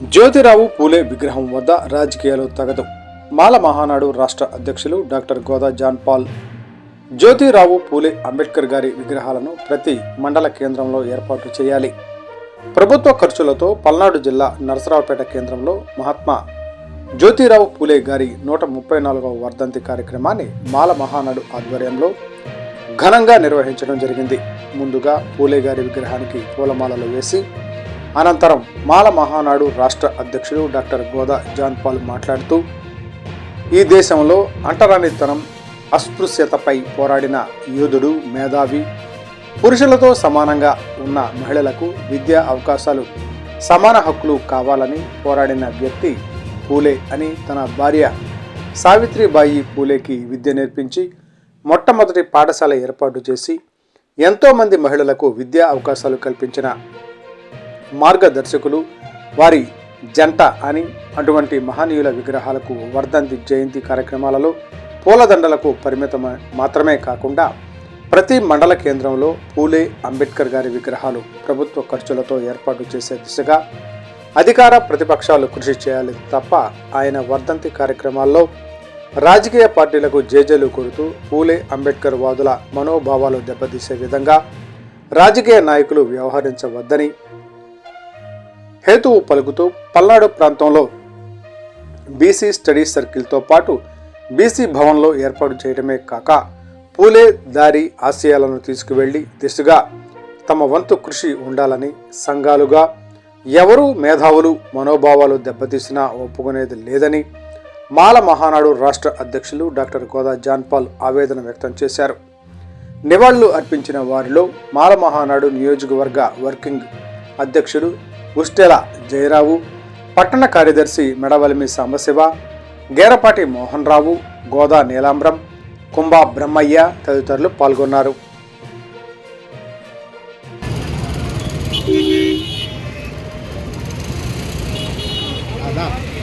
జ్యోతిరావు పూలే విగ్రహం వద్ద రాజకీయాలు తగదు. మాల మహానాడు రాష్ట్ర అధ్యక్షులు doctor Goda John Paul. Jyotirao Phule Ambedkar గారి విగ్రహాలను ప్రతి మండల కేంద్రంలో ఏర్పాటు చేయాలి. ప్రభుత్వ ఖర్చులతో పల్నాడు జిల్లా నరసరావుపేట కేంద్రంలో మహాత్మా జ్యోతిరావు పూలే గారి నూట ముప్పై నాలుగవ వర్ధంతి కార్యక్రమాన్ని మాల మహానాడు ఆధ్వర్యంలో ఘనంగా నిర్వహించడం జరిగింది. ముందుగా పూలే గారి విగ్రహానికి పూలమాలలు వేసి అనంతరం మాల మహానాడు రాష్ట్ర అధ్యక్షుడు డాక్టర్ గోదా జాన్పాల్ మాట్లాడుతూ ఈ దేశంలో అంటరానితనం అస్పృశ్యతపై పోరాడిన యోధుడు మేధావి పురుషులతో సమానంగా ఉన్న మహిళలకు విద్యా అవకాశాలు సమాన హక్కులు కావాలని పోరాడిన వ్యక్తి పూలే అని తన భార్య సావిత్రిబాయి పూలేకి విద్య నేర్పించి మొట్టమొదటి పాఠశాల ఏర్పాటు చేసి ఎంతోమంది మహిళలకు విద్యా అవకాశాలు కల్పించిన మార్గదర్శకులు వారి జంట అని అటువంటి మహనీయుల విగ్రహాలకు వర్ధంతి జయంతి కార్యక్రమాలలో పూలదండలకు పరిమితం మాత్రమే కాకుండా ప్రతి మండల కేంద్రంలో పూలే అంబేద్కర్ గారి విగ్రహాలు ప్రభుత్వ ఖర్చులతో ఏర్పాటు చేసే దిశగా అధికార ప్రతిపక్షాలు కృషి చేయాలి తప్ప ఆయన వర్ధంతి కార్యక్రమాల్లో రాజకీయ పార్టీలకు జేజేలు కొడుతూ పూలే అంబేద్కర్ వాదుల మనోభావాలు దెబ్బతీసే విధంగా రాజకీయ నాయకులు వ్యవహరించవద్దని హేతువు పలుకుతూ పల్నాడు ప్రాంతంలో బీసీ స్టడీ సర్కిల్తో పాటు బీసీ భవన్లో ఏర్పాటు చేయడమే కాక పూలే దారి ఆశయాలను తీసుకువెళ్ళి దిశగా తమ వంతు కృషి ఉండాలని సంఘాలుగా ఎవరూ మేధావులు మనోభావాలు దెబ్బతీసినా ఒప్పుకునేది లేదని మాల మహానాడు రాష్ట్ర అధ్యక్షులు డాక్టర్ గోదా జాన్పాల్ ఆవేదన వ్యక్తం చేశారు. నివాళులు అర్పించిన వారిలో మాల మహానాడు నియోజకవర్గ వర్కింగ్ అధ్యక్షుడు ఉస్టెల జయరావు పట్టణ కార్యదర్శి మెడవలిమి సాంబశివ గేరపాటి మోహన్ రావు గోదా నీలాంబరం కుంభా బ్రహ్మయ్య తదితరులు పాల్గొన్నారు.